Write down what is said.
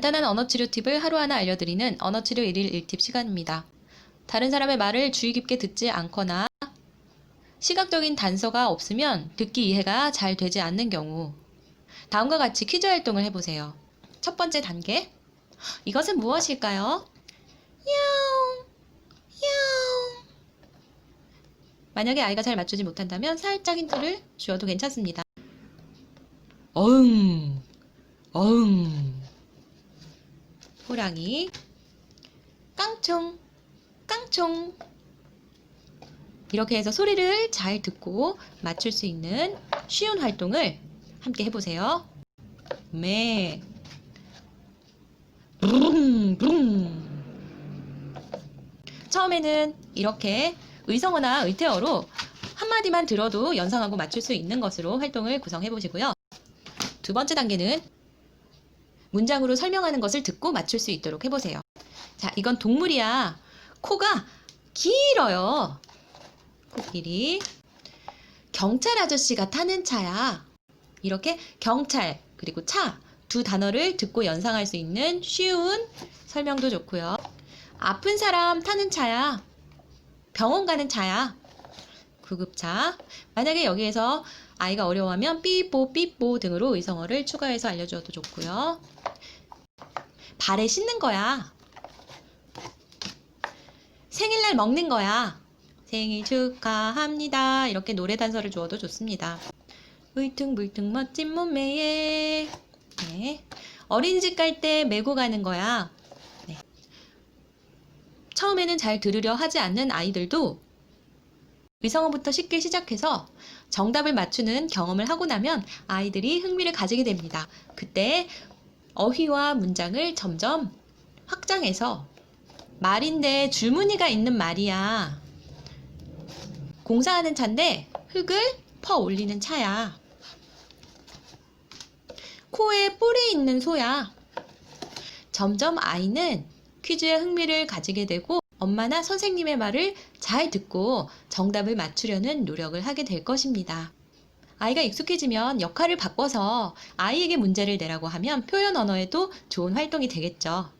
간단한 언어 치료 팁을 하루 하나 알려드리는 언어 치료 1일 1팁 시간입니다. 다른 사람의 말을 주의 깊게 듣지 않거나 시각적인 단서가 없으면 듣기 이해가 잘 되지 않는 경우 다음과 같이 퀴즈 활동을 해보세요. 첫 번째 단계 이것은 무엇일까요? 야옹 야옹 만약에 아이가 잘 맞추지 못한다면 살짝 힌트를 주어도 괜찮습니다. 어흥 어흥 호랑이 깡총 깡총 이렇게 해서 소리를 잘 듣고 맞출 수 있는 쉬운 활동을 함께 해보세요. 매 부릉 부릉 처음에는 이렇게 의성어나 의태어로 한마디만 들어도 연상하고 맞출 수 있는 것으로 활동을 구성해 보시고요. 두 번째 단계는 문장으로 설명하는 것을 듣고 맞출 수 있도록 해보세요. 자, 이건 동물이야. 코가 길어요. 코끼리. 경찰 아저씨가 타는 차야. 이렇게 경찰, 그리고 차 두 단어를 듣고 연상할 수 있는 쉬운 설명도 좋고요. 아픈 사람 타는 차야. 병원 가는 차야. 구급차. 만약에 여기에서 아이가 어려워하면 삐뽀 삐뽀 등으로 의성어를 추가해서 알려주어도 좋고요. 발에 씻는 거야. 생일날 먹는 거야. 생일 축하합니다. 이렇게 노래 단서를 주어도 좋습니다. 울퉁불퉁 멋진 몸매에 네. 어린이집 갈 때 메고 가는 거야. 네. 처음에는 잘 들으려 하지 않는 아이들도 의성어부터 쉽게 시작해서 정답을 맞추는 경험을 하고 나면 아이들이 흥미를 가지게 됩니다. 그때 어휘와 문장을 점점 확장해서 말인데 줄무늬가 있는 말이야. 공사하는 차인데 흙을 퍼 올리는 차야. 코에 뿔이 있는 소야. 점점 아이는 퀴즈에 흥미를 가지게 되고 엄마나 선생님의 말을 잘 듣고 정답을 맞추려는 노력을 하게 될 것입니다. 아이가 익숙해지면 역할을 바꿔서 아이에게 문제를 내라고 하면 표현 언어에도 좋은 활동이 되겠죠.